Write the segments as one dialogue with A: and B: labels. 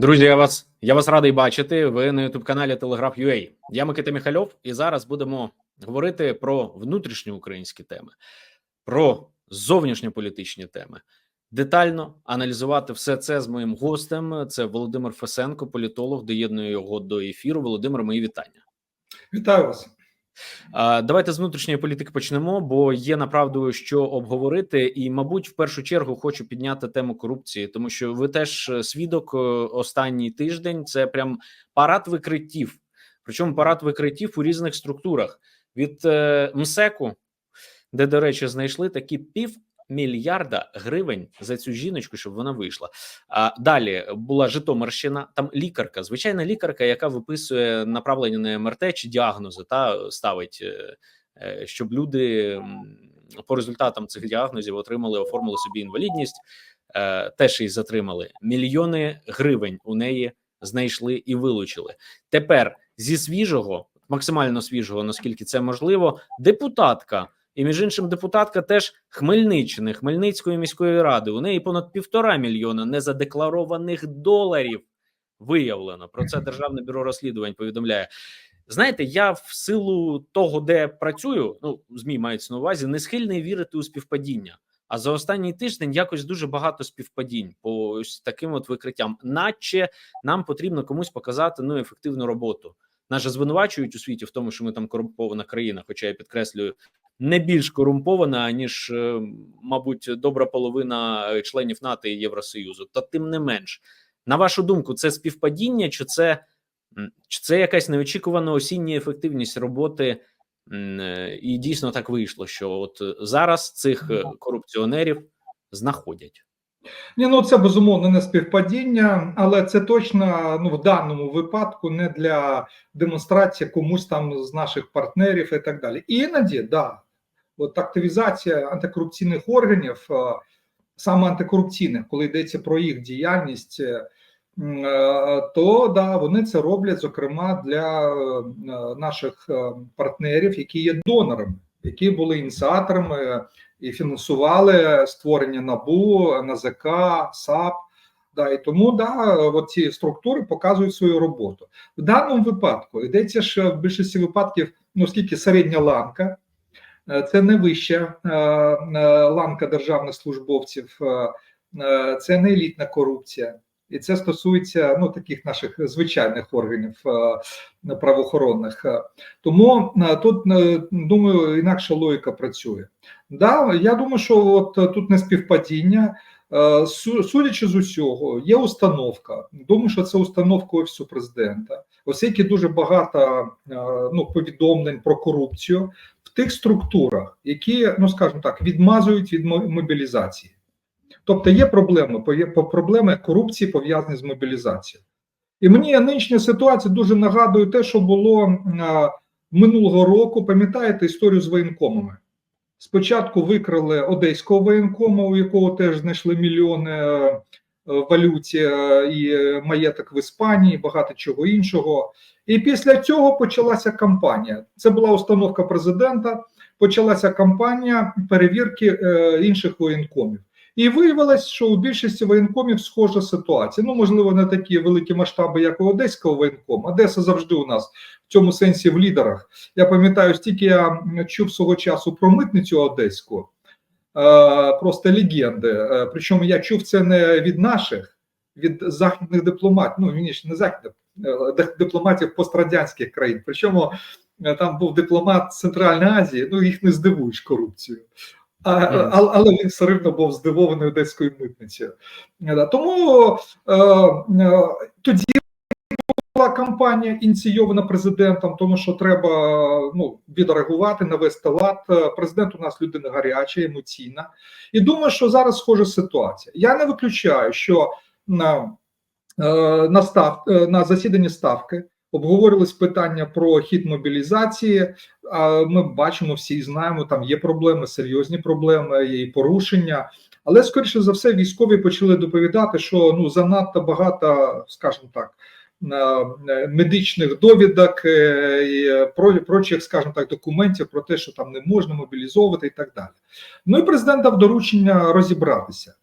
A: Друзі, я вас я вас радий бачити. Ви на youtube каналі Telegraph.ua. Я Микита Міхальов, і зараз будемо говорити про внутрішньоукраїнські теми, про зовнішньополітичні теми. Детально аналізувати все це з моїм гостем. Це Володимир Фесенко, політолог. Доєдную його до ефіру. Володимир, мої вітання.
B: Вітаю вас.
A: А, Давайте з внутрішньої політики почнемо, бо є направду що обговорити, і, мабуть, в першу чергу хочу підняти тему корупції, тому що ви теж е, свідок е, останній тиждень. Це прям парад викриттів. Причому парад викриттів у різних структурах від е, МСЕКу, де, до речі, знайшли такі пів. Мільярда гривень за цю жіночку, щоб вона вийшла. А далі була Житомирщина, там лікарка, звичайна лікарка, яка виписує направлення на МРТ чи діагнози, та ставить, е, е, щоб люди по результатам цих діагнозів отримали, оформили собі інвалідність. Е, Теж її затримали. Мільйони гривень у неї знайшли і вилучили. Тепер зі свіжого, максимально свіжого, наскільки це можливо, депутатка. І між іншим, депутатка теж Хмельниччини, Хмельницької міської ради. У неї понад півтора мільйона незадекларованих доларів виявлено. Про це Державне бюро розслідувань повідомляє. Знаєте, я в силу того, де працюю, ну змі мається на увазі, не схильний вірити у співпадіння. А за останній тиждень якось дуже багато співпадінь по ось таким от викриттям, наче нам потрібно комусь показати ну ефективну роботу. Нас же звинувачують у світі в тому, що ми там корумпована країна, хоча я підкреслюю, не більш корумпована ніж, е, мабуть, добра половина членів НАТО і Євросоюзу. Та тим не менш, на вашу думку, це співпадіння, чи це чи це якась неочікувана осіння ефективність роботи? Е, І дійсно так вийшло, що от зараз цих е, корупціонерів знаходять.
B: Ні, ну це безумовно не співпадіння, але це точно ну в даному випадку не для демонстрації комусь там з наших партнерів і так далі. Іноді, да, от активізація антикорупційних органів, е, саме антикорупційних, коли йдеться про їх діяльність, е, е, то да, вони це роблять зокрема для наших партнерів, які є донорами, які були ініціаторами і фінансували створення НАБУ, НАЗК, САП. Да, і тому да, ці структури показують свою роботу. В даному випадку йдеться ж в більшості випадків, ну скільки середня ланка, це не вища е, е, ланка державних службовців, е, е, це не елітна корупція. І це стосується ну таких наших звичайних органів е, правоохоронних. Е, Тому е, тут е, думаю, інакша логіка працює. Да, я думаю, що от е, тут не співпадіння. Е, Судячи з усього, є установка. Думаю, що це установка офісу президента, оскільки дуже багато е, ну повідомлень про корупцію в тих структурах, які, ну скажімо так, відмазують від мобілізації. Тобто є проблеми проблеми корупції пов'язані з мобілізацією. І мені нинішня ситуація дуже нагадує те, що було минулого року. Пам'ятаєте історію з воєнкомами? Спочатку викрали одеського воєнкома, у якого теж знайшли мільйони е, валюті е, і маєток в Іспанії, багато чого іншого. І після цього почалася кампанія. Це була установка президента. Почалася кампанія перевірки е, інших воєнкомів. І виявилось, що у більшості воєнкомів схожа ситуація. Ну, можливо, не такі великі масштаби, як у одеського воєнкому. Одеса завжди у нас в цьому сенсі в лідерах. Я пам'ятаю, стільки я чув свого часу про митницю одеську, е, просто легенди. Е, Причому я чув це не від наших, від західних дипломатів, ну не західних е, дипломатів пострадянських країн. Причому е, там був дипломат Центральної Азії, ну їх не здивуєш корупцією. А,
A: Мгм.
B: але, він все рівно був здивований одеською митницею. Е. Тому е, е, тоді була кампанія ініційована президентом, тому що треба ну, відреагувати, навести лад. Е, Президент у нас людина гаряча, емоційна. І думаю, що зараз схожа ситуація. Я не виключаю, що на, е, на, став, е, на засіданні ставки обговорювалось питання про хід мобілізації. Ми бачимо, всі знаємо, там є проблеми, серйозні проблеми, і порушення. Але скоріше за все, військові почали доповідати, що ну занадто багато, скажімо так, медичних довідок е, і про- прочих, скажімо так, документів про те, що там не можна мобілізовувати і так далі. Ну і президент дав доручення розібратися.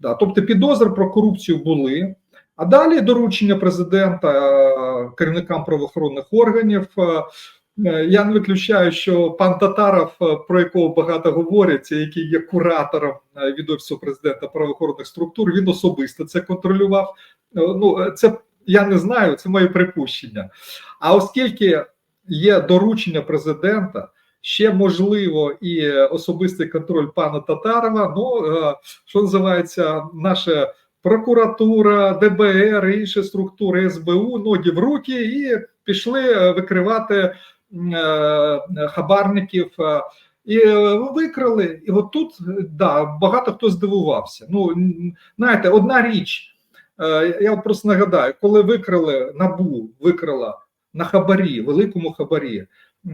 B: Да, тобто підозри про корупцію були. А далі доручення президента е, керівникам правоохоронних органів. Е, е, Я не виключаю, що пан Татаров, е, про якого багато говорять, який є куратором е, від офісу президента правоохоронних структур, він особисто це контролював. Е, Ну е, це я не знаю, це моє припущення. А оскільки є доручення президента, ще можливо і особистий контроль пана Татарова. Ну е, що називається, наша прокуратура, ДБР, інші структури СБУ, ноги в руки, і пішли е, викривати е, хабарників. І викрили, і от тут да, багато хто здивувався. Ну знаєте, одна річ. Е, Я просто нагадаю, коли викрили набу, викрила на хабарі, великому хабарі,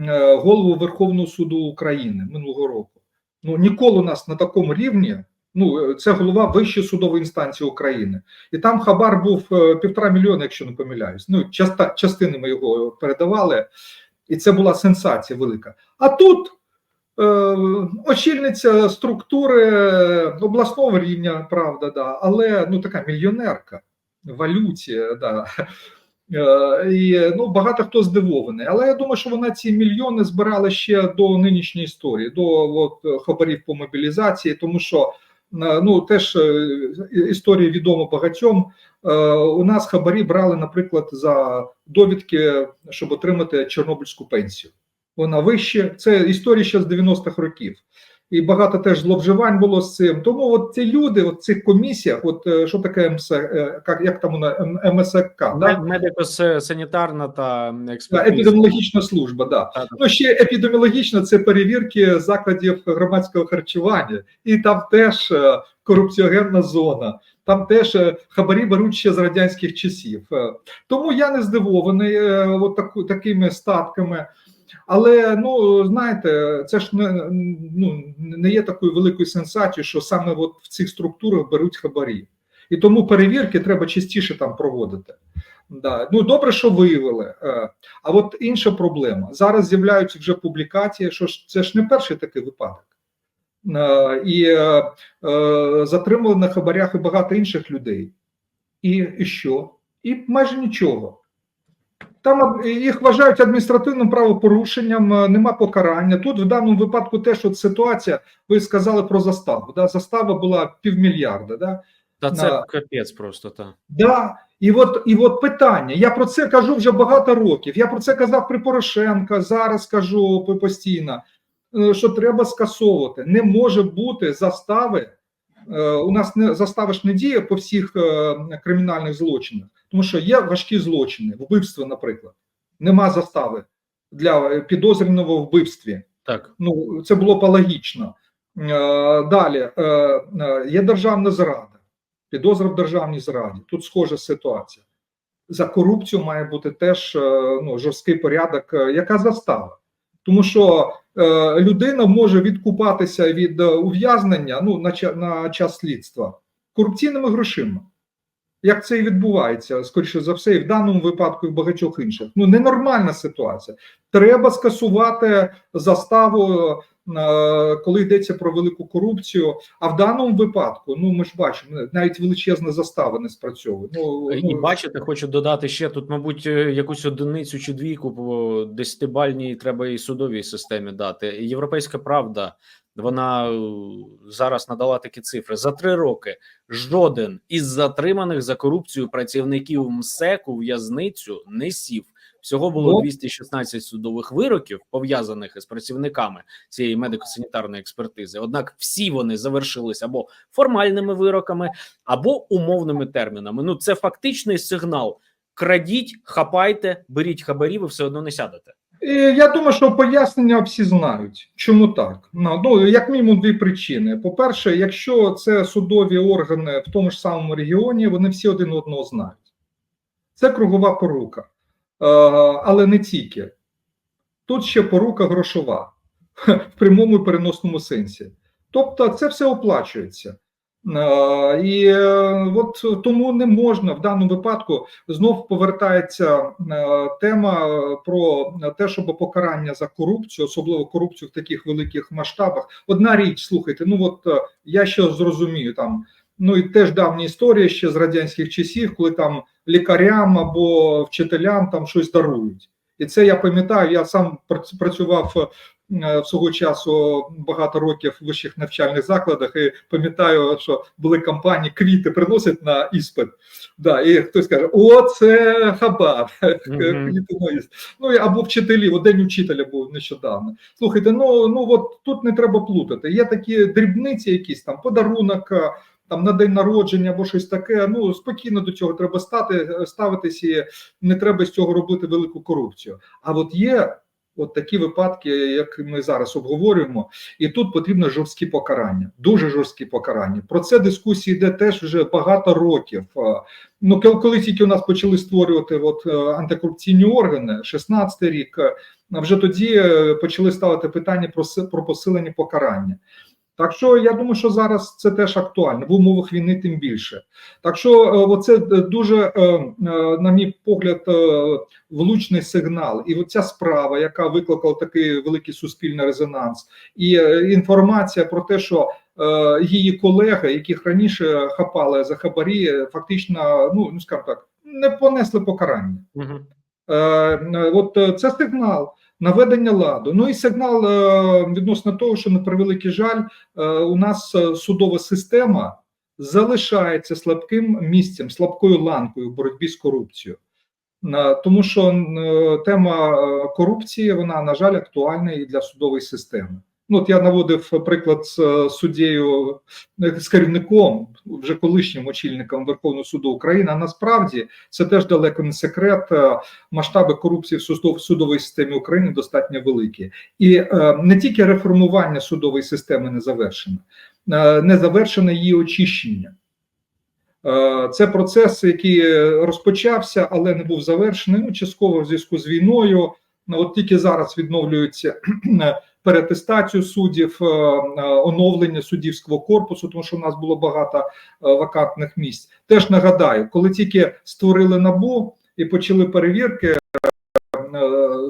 B: е, голову Верховного суду України минулого року. Ну ніколи у нас на такому рівні. Ну, е, це голова Вищої судової інстанції України, і там хабар був півтора мільйона, якщо не помиляюсь. Ну, частинами його передавали, і це була сенсація велика. А тут очільниця структури обласного рівня, правда, да, але ну така мільйонерка валюті, да. Е, І ну багато хто здивований, але я думаю, що вона ці мільйони збирала ще до нинішньої історії, до от, хабарів по мобілізації, тому що е, ну теж е, історія відома багатьом. Е, У нас хабарі брали, наприклад, за довідки, щоб отримати Чорнобильську пенсію. Вона вище. Це історія ще з 90-х років. І багато теж зловживань було з цим. Тому от ці люди от в цих комісіях, от е, що таке МС, е, як, як там вона МСК, да?
A: медико-санітарна та
B: Да,
A: експертиза.
B: епідеміологічна служба, да.
A: Та.
B: Ну ще епідеміологічно це перевірки закладів громадського харчування, і там теж е, корупціогенна зона. Там теж е, хабарі беруть ще з радянських часів. Е, Тому я не здивований е, от таку, такими статками. Але ну знаєте, це ж не, ну, не є такою великою сенсацією, що саме от в цих структурах беруть хабарі. І тому перевірки треба частіше там проводити. Да. Ну добре, що виявили. А от інша проблема. Зараз з'являються вже публікації, що ж це ж не перший такий випадок. Е, І е, е, затримали на хабарях і багато інших людей. І, і що? І майже нічого. Там їх вважають адміністративним правопорушенням, нема покарання. Тут в даному випадку теж от ситуація, ви сказали про заставу. Да? Застава була півмільярда. Да?
A: Та це
B: Да.
A: капець просто та.
B: Да, і от і от питання. Я про це кажу вже багато років. Я про це казав при Порошенка. Зараз кажу по- постійно, що треба скасовувати. Не може бути застави. е, У нас не застава ж не діє по всіх е, кримінальних злочинах, тому що є важкі злочини, вбивство, наприклад. Нема застави для е, підозрюваного в вбивстві.
A: Так.
B: Ну, це було. Е, Далі е, е, є державна зрада, підозра в державній зраді. Тут схожа ситуація. За корупцію має бути теж е, ну, жорсткий порядок. Е, Яка застава? Тому що е, людина може відкупатися від е, ув'язнення ну, на, на час слідства корупційними грошима. Як це і відбувається, скоріше за все, і в даному випадку, і в багатьох інших. Ну, ненормальна ситуація. Треба скасувати заставу, е, коли йдеться про велику корупцію. А в даному випадку, ну ми ж бачимо, навіть величезна застава не спрацьовує. Ну,
A: І
B: ну,
A: бачите, хочу додати ще тут, мабуть, е, якусь одиницю чи двійку по десятибальній треба і судовій системі дати. Європейська правда вона е, зараз надала такі цифри за три роки. Жоден із затриманих за корупцію працівників МСЕК у в'язницю не сів. Всього було
B: Ну.
A: 216 судових вироків пов'язаних із працівниками цієї медико-санітарної експертизи. Однак всі вони завершились або формальними вироками, або умовними термінами. Ну це фактичний сигнал: крадіть, хапайте, беріть хабарі, ви все одно не сядете.
B: Я думаю, що пояснення всі знають. Чому так? Ну, ну як мінімум дві причини. По-перше, якщо це судові органи в тому ж самому регіоні, вони всі один одного знають. Це кругова порука, е, але не тільки. Тут ще порука грошова в прямому і переносному сенсі. Тобто, це все оплачується. І е, от тому не можна в даному випадку знов повертається е, тема про те, щоб покарання за корупцію, особливо корупцію в таких великих масштабах. Одна річ, слухайте, ну от е, я ще зрозумію там Ну і теж давня історія ще з радянських часів, коли там лікарям або вчителям там щось дарують. І це я пам'ятаю. Я сам прац- працював в свого часу багато років в вищих навчальних закладах, і пам'ятаю, що були кампанії квіти приносять на іспит. Да, і хтось каже: О, це хабар, квіти на іспит. Ну або вчителі, от день вчителя був нещодавно. Слухайте, ну ну от тут не треба плутати. Є такі дрібниці, якісь там подарунок. е, Там на день народження або щось таке. Ну спокійно до цього треба стати ставитись і не треба з цього робити велику корупцію. А от є от такі випадки, як ми зараз обговорюємо, і тут потрібно жорсткі покарання, дуже жорсткі покарання. Про це дискусії йде теж вже багато років. Ну, коли- тільки у нас почали створювати от е, антикорупційні органи, 16 рік, е, вже тоді е, почали ставити питання про про посилення покарання. Так що я думаю, що зараз це теж актуально в умовах війни, тим більше. Так що е, оце е, дуже, е, на мій погляд, влучний сигнал. І оця справа, яка викликала такий великий суспільний резонанс, і інформація про те, що її колеги, яких раніше хапали за хабарі, фактично, ну ну скажімо так, не понесли покарання. Е, От це сигнал наведення ладу. Ну і сигнал е, відносно того, що на превеликий жаль, е, у нас е, судова система залишається слабким місцем, слабкою ланкою в боротьбі з корупцією. Тому що тема корупції вона на жаль актуальна і для судової системи. Ну, от я наводив приклад з е, суддєю, е, з керівником, вже колишнім очільником Верховного суду України. А насправді це теж далеко не секрет. е, Масштаби корупції в судовій системі України достатньо великі, і е, не тільки реформування судової системи не завершено, е, не завершене її очищення. Е, Це процес, який розпочався, але не був завершений. Ну, частково в зв'язку з війною. Ну, от тільки зараз відновлюється перетестацію суддів, е, е, оновлення суддівського корпусу, тому що в нас було багато е, вакантних місць. Теж нагадаю, коли тільки створили набу і почали перевірки.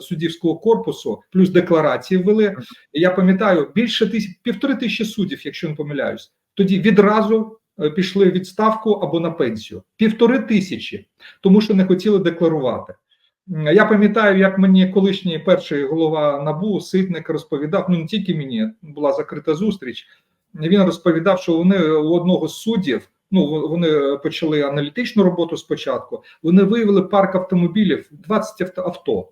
B: Суддівського корпусу плюс декларації ввели. Я пам'ятаю більше тисяч півтори тисячі суддів, якщо не помиляюсь. Тоді відразу пішли відставку або на пенсію. Півтори тисячі, тому що не хотіли декларувати. Я пам'ятаю, як мені колишній перший голова набу Ситник розповідав. Ну не тільки мені була закрита зустріч. Він розповідав, що вони у одного з суддів. Ну, вони почали аналітичну роботу спочатку. Вони виявили парк автомобілів, 20 авто- авто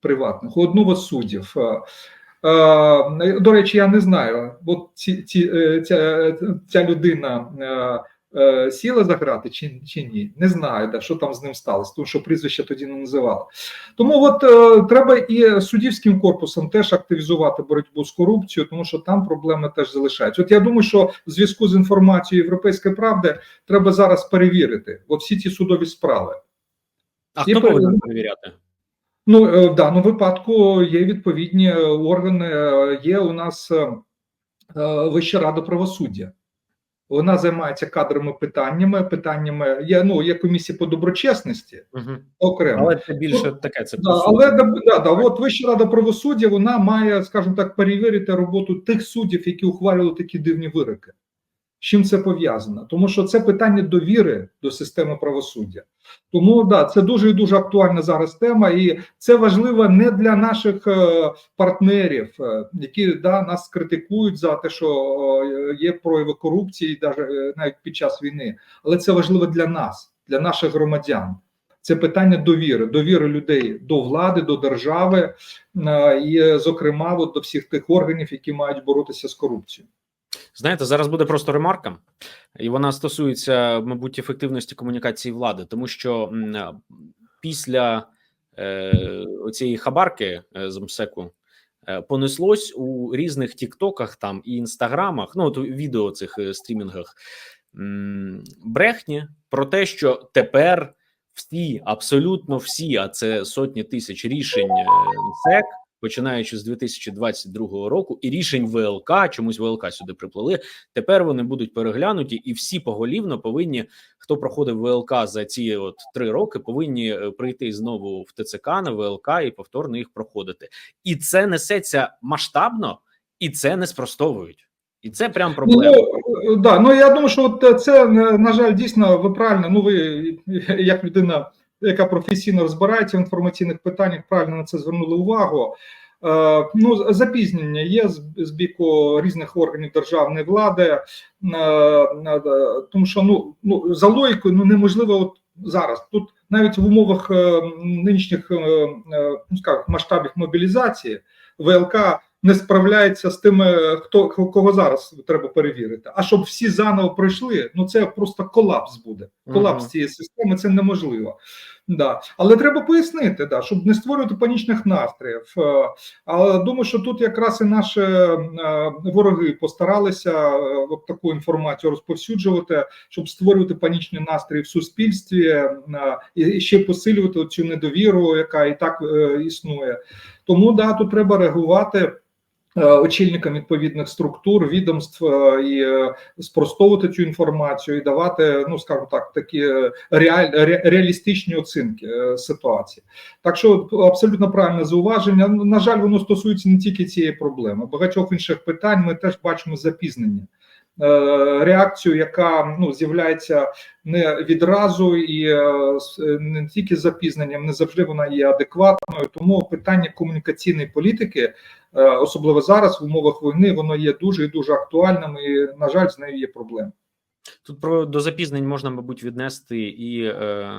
B: приватних у одного з суддів. Е, е, До речі, я не знаю, от ці, ці, е, ця, ця людина е, е, сіла за грати чи, чи ні. Не знаю, да, що там з ним сталося, тому що прізвище тоді не називали. Тому от е, треба і суддівським корпусом теж активізувати боротьбу з корупцією, тому що там проблеми теж залишаються. От я думаю, що в зв'язку з інформацією Європейської правди треба зараз перевірити от всі ці судові справи.
A: А
B: І
A: хто повинен перевіряти?
B: Ну, е, в даному випадку є відповідні органи. е, Є у нас е, е, Вища рада правосуддя. Вона займається кадровими питаннями. Питаннями є ну є комісії по доброчесності
A: Угу.
B: окремо.
A: Але це більше таке. Це
B: Да, але да, да, да, от Вища рада правосуддя вона має, скажімо так, перевірити роботу тих суддів, які ухвалювали такі дивні вироки. З чим це пов'язано? Тому що це питання довіри до системи правосуддя. Тому да, це дуже і дуже актуальна зараз тема, і це важливо не для наших е, партнерів, е, які да, нас критикують за те, що е, є прояви корупції, навіть, під час війни. Але це важливо для нас, для наших громадян. Це питання довіри, довіри людей до влади, до держави, і, зокрема, от до всіх тих органів, які мають боротися з корупцією.
A: Знаєте, зараз буде просто ремарка, і вона стосується, мабуть, ефективності комунікації влади, тому що е, після е, оцієї хабарки е, з МСЕКу е, понеслось у різних тіктоках там і інстаграмах, ну от відео цих е, стрімінгах м, брехні про те, що тепер всі, абсолютно всі, а це сотні тисяч рішень е, МСЕК, починаючи з 2022 року, і рішень ВЛК, чомусь ВЛК сюди приплили. Тепер вони будуть переглянуті, і всі поголівно повинні, хто проходив ВЛК за ці от три роки, повинні е, прийти знову в ТЦК на ВЛК і повторно їх проходити. І це несеться масштабно, і це не спростовують. І це прям проблема.
B: Ну, да, ну я думаю, що от це на жаль, дійсно ви правильно. Ну ви як людина, яка професійно розбирається в інформаційних питаннях, правильно на це звернули увагу. Е, ну, запізнення є з, біку різних органів державної влади, е, е, тому що ну, ну за логікою ну неможливо от зараз. Тут навіть в умовах нинішніх ну, скажімо, масштабів мобілізації ВЛК не справляється з тими, хто кого зараз треба перевірити. А щоб всі заново пройшли, ну це просто колапс буде. Колапс
A: Мгм.
B: цієї системи це неможливо. Да. Але треба пояснити, да, щоб не створювати панічних настроїв. Але думаю, що тут якраз і наші е, вороги постаралися е, от таку інформацію розповсюджувати, щоб створювати панічні настрої в суспільстві е, і ще посилювати цю недовіру, яка і так існує. Тому да, тут треба реагувати. Е, Очільникам відповідних структур, відомств е, і е, спростовувати цю інформацію і давати, ну скажімо так, такі реаль, ре, реалістичні оцінки ситуації. Так що абсолютно правильне зауваження. Ну, На жаль, воно стосується не тільки цієї проблеми. Багатьох інших питань ми теж бачимо запізнення. Е, Реакцію, яка ну з'являється не відразу і е, е, не тільки з запізненням, не завжди вона є адекватною. Тому питання комунікаційної політики, особливо зараз в умовах війни, воно є дуже і дуже актуальним. І на жаль, з нею є проблеми.
A: Тут про до запізнень можна, мабуть, віднести і е,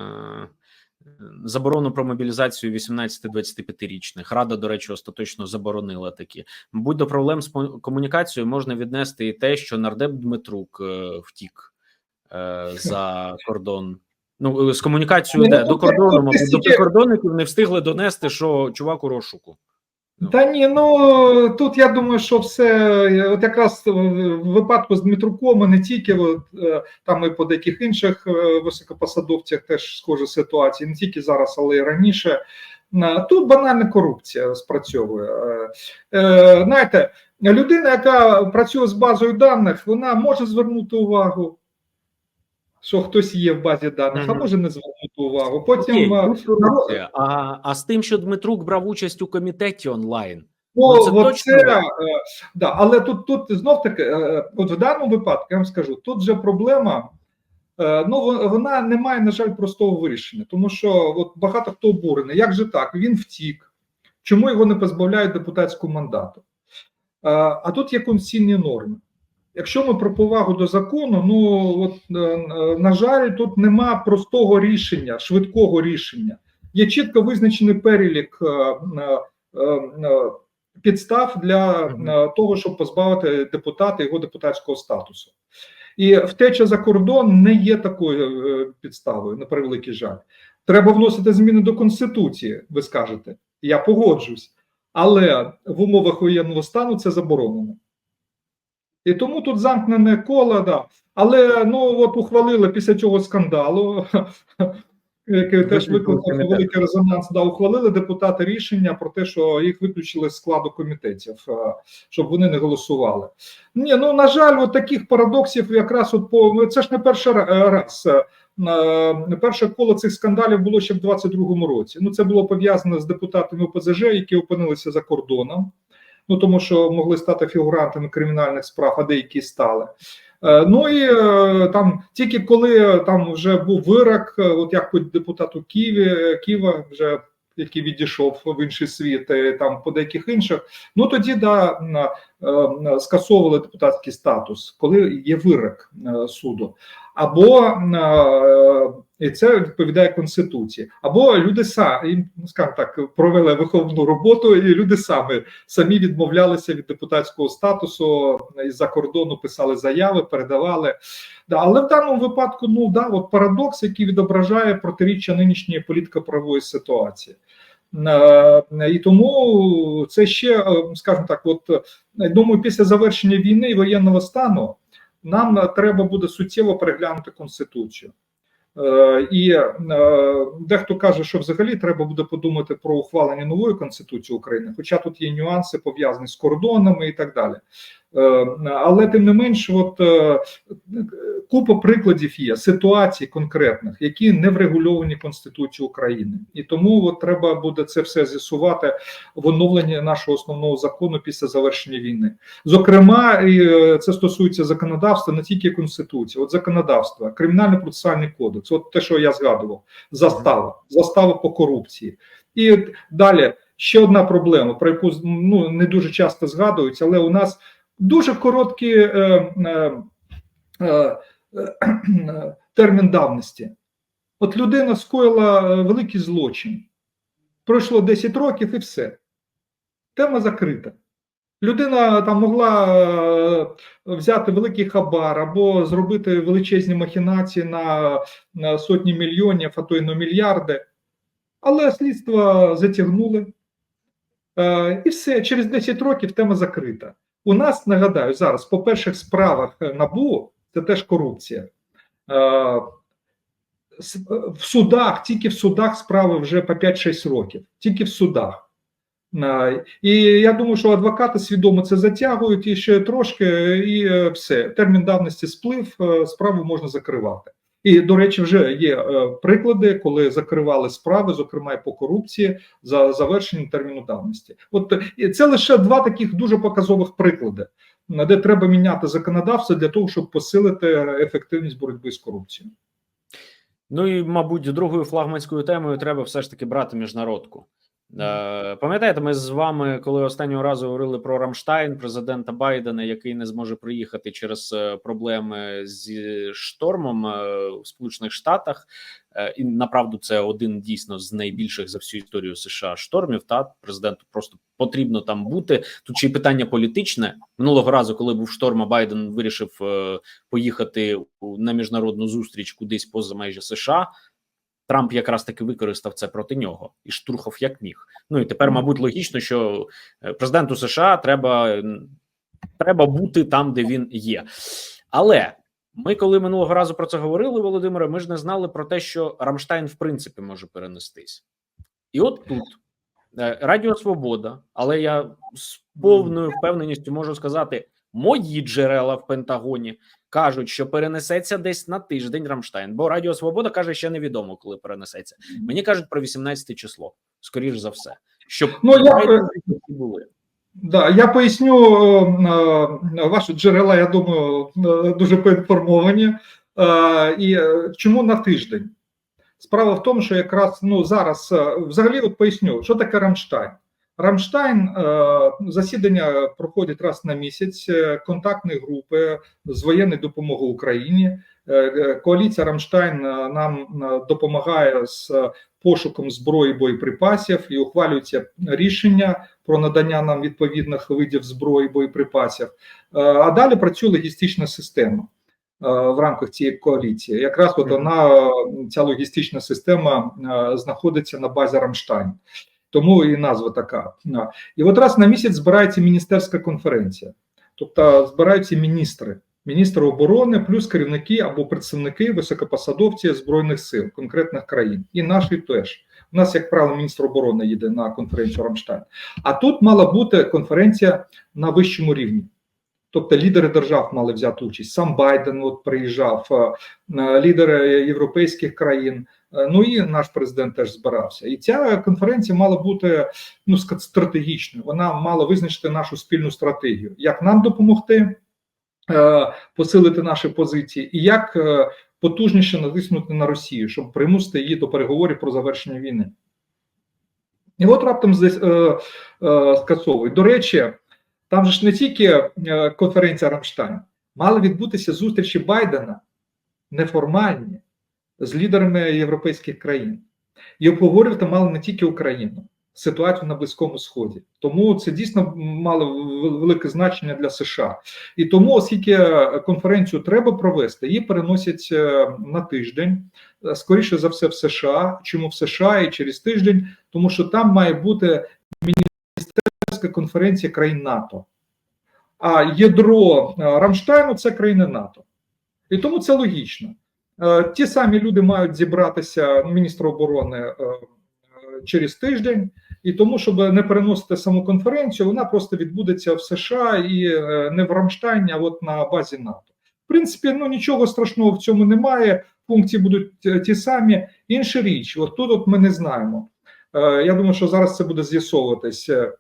A: заборону про мобілізацію 18-25-річних. Рада, до речі, остаточно заборонила такі. Будь до проблем з комунікацією можна віднести і те, що нардеп Дмитрук е, втік е, за кордон. Ну, з комунікацією
B: Ну,
A: де? До кордону, мабуть, до прикордонників не встигли донести, що чувак у розшуку. Ну.
B: Та ні, ну тут я думаю, що все от якраз в випадку з Дмитруком, і не тільки от, е, там і по деяких інших е, високопосадовцях теж схожа ситуація, не тільки зараз, але й раніше. Е, Тут банальна корупція спрацьовує. Е, е, Знаєте, людина, яка працює з базою даних, вона може звернути увагу, що хтось є в базі даних, а може не звернути увагу. Потім
A: Окей, корупція. а, а з тим, що Дмитрук брав участь у комітеті онлайн.
B: Ну,
A: Ну, це
B: от
A: точно,
B: це,
A: да.
B: е, да, але тут, тут знов таки, е, от в даному випадку, я вам скажу, тут вже проблема. е, Ну, вона не має, на жаль, простого вирішення, тому що от багато хто обурений. Як же так? Він втік. Чому його не позбавляють депутатського мандату? А тут є конституційні норми. Якщо ми про повагу до закону, ну от е, е, на жаль, тут нема простого рішення, швидкого рішення. Є чітко визначений перелік е, підстав для того, щоб позбавити депутата його депутатського статусу. І втеча за кордон не є такою підставою, на превеликий жаль. Треба вносити зміни до Конституції, ви скажете. Я погоджусь. Але в умовах воєнного стану це заборонено. І тому тут замкнене коло, да. Але ну от ухвалили після цього скандалу, який теж викликав великий резонанс. Да, ухвалили депутати рішення про те, що їх виключили з складу комітетів, е, щоб вони не голосували. Ні, ну на жаль, от таких парадоксів якраз от по це ж не перший раз. Е, е, Перше коло цих скандалів було ще в 22-му році. Ну це було пов'язано з депутатами ОПЗЖ, які опинилися за кордоном. Ну тому що могли стати фігурантами кримінальних справ, а деякі стали. Е, Ну і е, там тільки коли там вже був вирок, е, от як депутату Києві Києва, вже який відійшов в інший світ, там по деяких інших, ну тоді да е, скасовували депутатський статус, коли є вирок е, суду, або е, і це відповідає конституції, або люди самі, скажімо так, провели виховну роботу, і люди самі самі відмовлялися від депутатського статусу із за кордону писали заяви, передавали. Да, але в даному випадку, ну да, от парадокс, який відображає протиріччя нинішньої політико-правової ситуації. Е, І тому це ще, е, скажімо так, от думаю, після завершення війни і воєнного стану нам е, треба буде суттєво переглянути конституцію. Е, І е, дехто каже, що взагалі треба буде подумати про ухвалення нової конституції України, хоча тут є нюанси пов'язані з кордонами і так далі. Е, Але тим не менш, от е, купа прикладів є ситуацій конкретних, які не врегульовані Конституцією України, і тому от треба буде це все з'ясувати в оновленні нашого основного закону після завершення війни. Зокрема, і е, це стосується законодавства, не тільки конституції, от законодавства, кримінально-процесуальний кодекс, от те, що я згадував, застава, застава по корупції, і далі ще одна проблема, про яку ну не дуже часто згадується, але у нас дуже короткий е, е, е, е, термін давності. От людина скоїла е, великий злочин. Пройшло 10 років і все. Тема закрита. Людина там могла е, взяти великий хабар або зробити величезні махінації на, сотні мільйонів, а то й на мільярди. Але слідство затягнули. Е, і все, через 10 років тема закрита. У нас, нагадаю, зараз по перших справах е, НАБУ це теж корупція. Е, е, В судах, тільки в судах справи вже по 5-6 років, тільки в судах. І я думаю, що адвокати свідомо це затягують і ще трошки, і все. Термін давності сплив, справу можна закривати. І, до речі, вже є е, приклади, коли закривали справи, зокрема і по корупції, за завершенням терміну давності. От і це лише два таких дуже показових приклади, де треба міняти законодавство для того, щоб посилити ефективність боротьби з корупцією.
A: Ну і, мабуть, другою флагманською темою треба все ж таки брати міжнародку. Е, пам'ятаєте, ми з вами, коли останнього разу говорили про Рамштайн, президента Байдена, який не зможе приїхати через е, проблеми зі штормом е, в Сполучених Штатах, і направду це один дійсно з найбільших за всю історію США штормів. Та президенту просто потрібно там бути. Тут ще й питання політичне минулого разу, коли був шторм, а Байден вирішив поїхати на міжнародну зустріч кудись поза межі США. Трамп якраз таки використав це проти нього і штурхав як міг. Ну і тепер, мабуть, логічно, що е, президенту США треба, треба бути там, де він є. Але ми, коли минулого разу про це говорили, Володимире, ми ж не знали про те, що Рамштайн в принципі може перенестись. І от тут е, Радіо Свобода, але я з повною впевненістю можу сказати, мої джерела в Пентагоні кажуть, що перенесеться десь на тиждень Рамштайн, бо Радіо Свобода каже, ще невідомо, коли перенесеться. Мені кажуть про 18 число, скоріш за все, щоб
B: Ну, я-
A: були.
B: Да, я поясню е, е, ваші джерела, я думаю, е, дуже поінформовані. І чому на тиждень? Справа в тому, що якраз ну зараз взагалі от поясню, що таке Рамштайн. Рамштайн е, засідання проходять раз на місяць. е, Контактні групи з воєнної допомоги Україні. Е, Коаліція Рамштайн нам допомагає з пошуком зброї боєприпасів і ухвалюються рішення про надання нам відповідних видів зброї боєприпасів. А далі працює логістична система в рамках цієї коаліції. Якраз от вона ця логістична система знаходиться на базі Рамштайн. Тому і назва така. І от раз на місяць збирається міністерська конференція, тобто збираються міністри, міністри оборони, плюс керівники або представники високопосадовці збройних сил конкретних країн, і наші теж. У нас, як правило, міністр оборони їде на конференцію Рамштайн. А тут мала бути конференція на вищому рівні. Тобто лідери держав мали взяти участь. Сам Байден от приїжджав, е, е, лідери європейських країн. Е, Ну і наш президент теж збирався. І ця конференція мала бути ну стратегічною. Вона мала визначити нашу спільну стратегію, як нам допомогти е, посилити наші позиції, і як е, потужніше натиснути на Росію, щоб примусити її до переговорів про завершення війни. І от раптом здесь скасовують. До речі, там же ж не тільки конференція Рамштайн, мали відбутися зустрічі Байдена неформальні з лідерами європейських країн. І обговорювати мали не тільки Україну, ситуацію на Близькому Сході. Тому це дійсно мало велике значення для США. І тому, оскільки конференцію треба провести, її переносять е, на тиждень, е, скоріше за все, в США. Чому в США і через тиждень? Тому що там має бути міністерська конференція країн НАТО. А ядро е, Рамштайну це країни НАТО. І тому це логічно. Е, Ті самі люди мають зібратися, міністр оборони е, через тиждень. І тому, щоб не переносити саму конференцію, вона просто відбудеться в США і е, не в Рамштайні, а от на базі НАТО. В принципі, ну нічого страшного в цьому немає. Функції будуть е, ті самі. Інша річ, от тут от ми не знаємо. Е, Я думаю, що зараз це буде з'ясовуватися.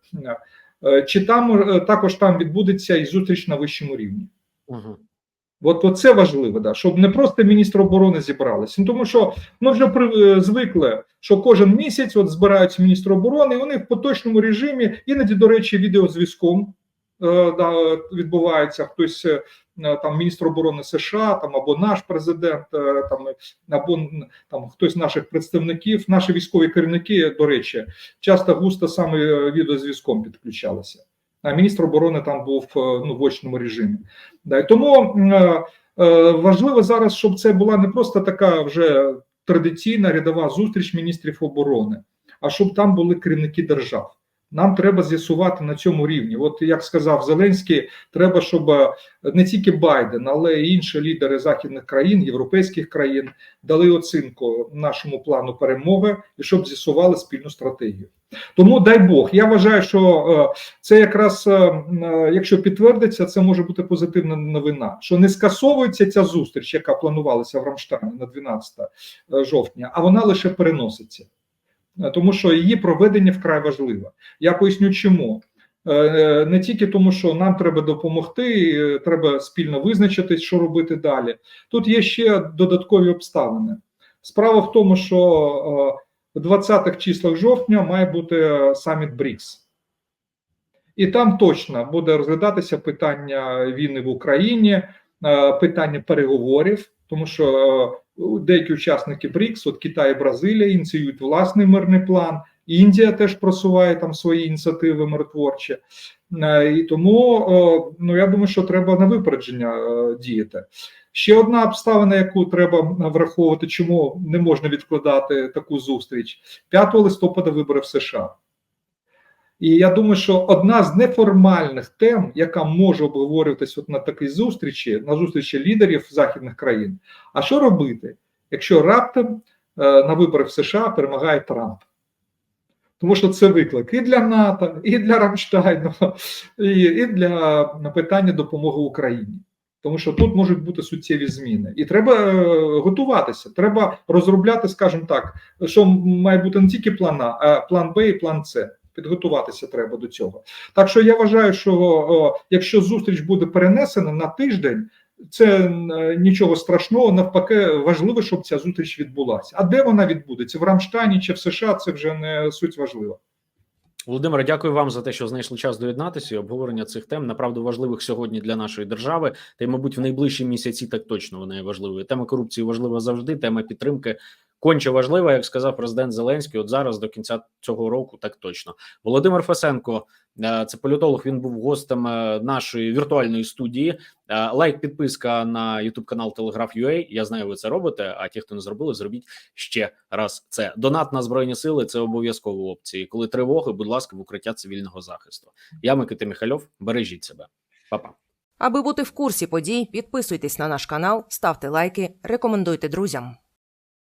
B: Е, Чи там е, також там відбудеться і зустріч на вищому рівні?
A: Угу.
B: От, от це важливо, да, щоб не просто міністр оборони зібралися. Ну, тому що ми вже при, е, звикли, що кожен місяць от збираються міністри оборони, і вони в поточному режимі, іноді, до речі, відеозв'язком е, да, відбувається. Хтось е, там міністр оборони США, там або наш президент, е, там або там хтось з наших представників, наші військові керівники, до речі, часто густо саме е, відеозв'язком підключалися. А міністр оборони там був е, ну, в очному режимі. Тому е, е, важливо зараз, щоб це була не просто така вже традиційна рядова зустріч міністрів оборони, а щоб там були керівники держав. Нам треба з'ясувати на цьому рівні. От як сказав Зеленський, треба, щоб е, не тільки Байден, але й інші лідери західних країн, європейських країн дали оцінку нашому плану перемоги і щоб з'ясували спільну стратегію. Тому дай Бог, я вважаю, що е, це якраз, е, якщо підтвердиться, це може бути позитивна новина, що не скасовується ця зустріч, яка планувалася в Рамштані на 12 жовтня, а вона лише переноситься, тому що її проведення вкрай важливе. Я поясню, чому. Е, е, Не тільки тому, що нам треба допомогти, е, треба спільно визначитись, що робити далі. Тут є ще додаткові обставини. Справа в тому, що е, в 20-х числах жовтня має бути саміт БРІКС. І там точно буде розглядатися питання війни в Україні, е, питання переговорів, тому що е, деякі учасники БРІКС, от Китай і Бразилія, ініціюють власний мирний план. Індія теж просуває там свої ініціативи миротворчі. Е, І тому е, ну я думаю, що треба на випередження е, діяти. Ще одна обставина, яку треба враховувати, чому не можна відкладати таку зустріч 5 листопада вибори в США. І я думаю, що одна з неформальних тем, яка може обговорюватися от на такій зустрічі, на зустрічі лідерів західних країн. А що робити, якщо раптом е, на виборах в США перемагає Трамп? Тому що це виклик і для НАТО, і для Рамштайну, і, і для питання допомоги Україні. Тому що тут можуть бути суттєві зміни, і треба е, готуватися. Треба розробляти, скажімо так, що має бути не тільки план А, а план Б і план С. Підготуватися треба до цього. Так що я вважаю, що якщо зустріч буде перенесена на тиждень, це е, нічого страшного. Навпаки, важливо, щоб ця зустріч відбулася. А де вона відбудеться? В Рамштані чи в США? Це вже не суть важлива.
A: Володимире, дякую вам за те, що знайшли час доєднатися і обговорення цих тем направду важливих сьогодні для нашої держави. Та й, мабуть, в найближчі місяці так точно вона є важливою. Тема корупції важлива завжди. Тема підтримки конче важлива, як сказав президент Зеленський. От зараз до кінця цього року, так точно. Володимир Фесенко, е, це політолог. Він був гостем е, нашої віртуальної студії. Е, Лайк, підписка на YouTube канал Телеграф.ua. Я знаю, ви це робите. А ті, хто не зробили, зробіть ще раз це. Донат на збройні сили це обов'язково опції. Коли тривоги, будь ласка, в укриття цивільного захисту. Я Микита Михальов. Бережіть себе, Па-па.
C: Аби бути в курсі подій, підписуйтесь на наш канал, ставте лайки, рекомендуйте друзям.